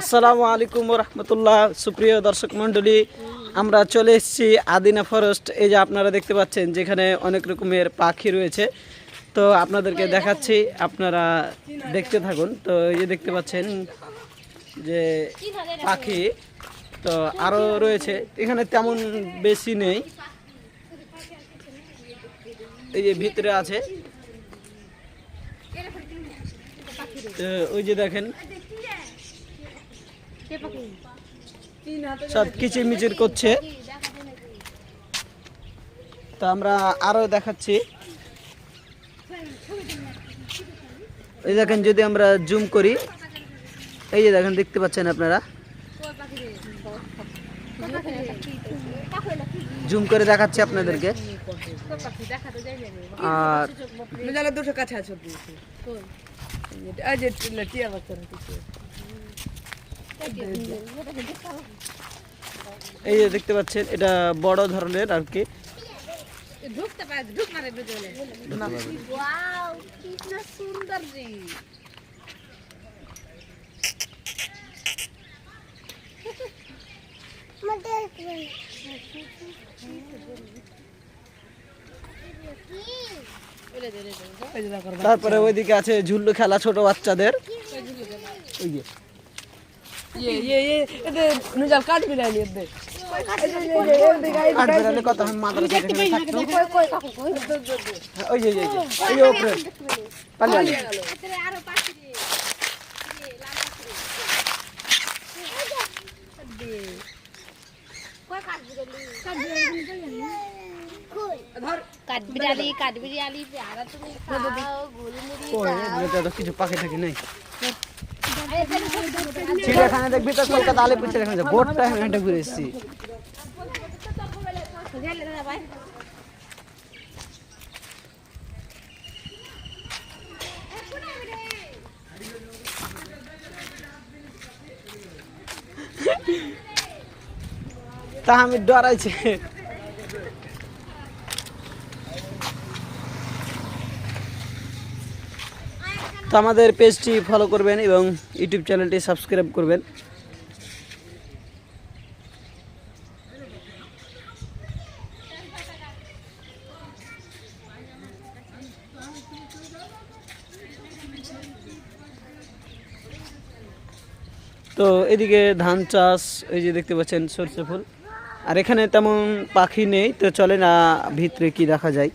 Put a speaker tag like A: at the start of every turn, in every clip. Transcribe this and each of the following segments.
A: আসসালামু আলাইকুম রহমতুল্লাহ সুপ্রিয় দর্শক মণ্ডলী, আমরা চলে এসেছি আদিনা ফরেস্ট এই যে আপনারা দেখতে পাচ্ছেন, যেখানে অনেক রকমের পাখি রয়েছে। তো আপনাদেরকে দেখাচ্ছি, আপনারা দেখতে থাকুন। তো এই যে দেখতে পাচ্ছেন যে পাখি, তো আরও রয়েছে। এখানে তেমন বেশি নেই। এই যে ভিতরে আছে। ওই যে দেখেন সব কিচিরমিচির করছে। তো আমরা আরও দেখাচ্ছি। এই দেখেন, যদি আমরা জুম করি, এই যে দেখেন, দেখতে পাচ্ছেন আপনারা? জুম করে দেখাচ্ছি আপনাদেরকে। আর
B: দুটো কাছে আছে এই যে
A: দেখতে পাচ্ছেন এটা বড় ধরনের আর কি। তারপরে ওইদিকে আছে ঝুল্লু খেলা ছোট বাচ্চাদের।
B: ইয়ে ইয়ে ইয়ে এতে নুজাল কাট বিলাই নিয়ে দে
C: কাঠবিড়ালি কাঠবিড়ালি
A: কিছু পাখি টাখি নেই। চিড়িয়াখানা দেখবি তো কলকাতা আলিপুর চিড়িয়াখানা। বোটটা হেঁটে ঘুরে এসেছি। তা আমি ডরাইছে। তো আমাদের পেজটি ফলো করবেন এবং ইউটিউব চ্যানেলটি সাবস্ক্রাইব করবেন। তো এদিকে ধান চাষ, এই যে দেখতে পাচ্ছেন সরষে ফুল। আর এখানে তেমন পাখি নেই, তো চলে না ভিতরে কি দেখা যায়।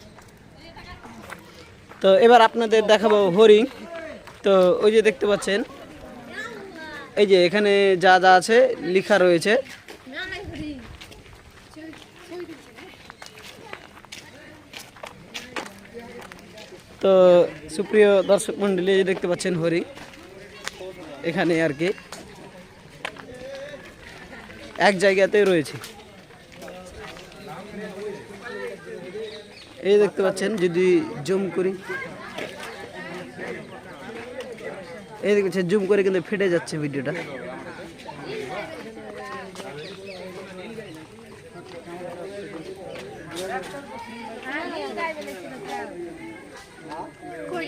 A: তো এবার আপনাদের দেখাবো হরিণ। তো ওই যে দেখতে পাচ্ছেন, এই যে এখানে যা যা আছে লেখা রয়েছে। তো সুপ্রিয় দর্শক মন্ডলী দেখতে পাচ্ছেন হরিণ এখানে আর কি এক জায়গাতেই রয়েছে। এই দেখতে পাচ্ছেন, যদি জুম করি। এই দেখছে জুম করে কিন্তু ফেটে যাচ্ছে ভিডিওটা। ওই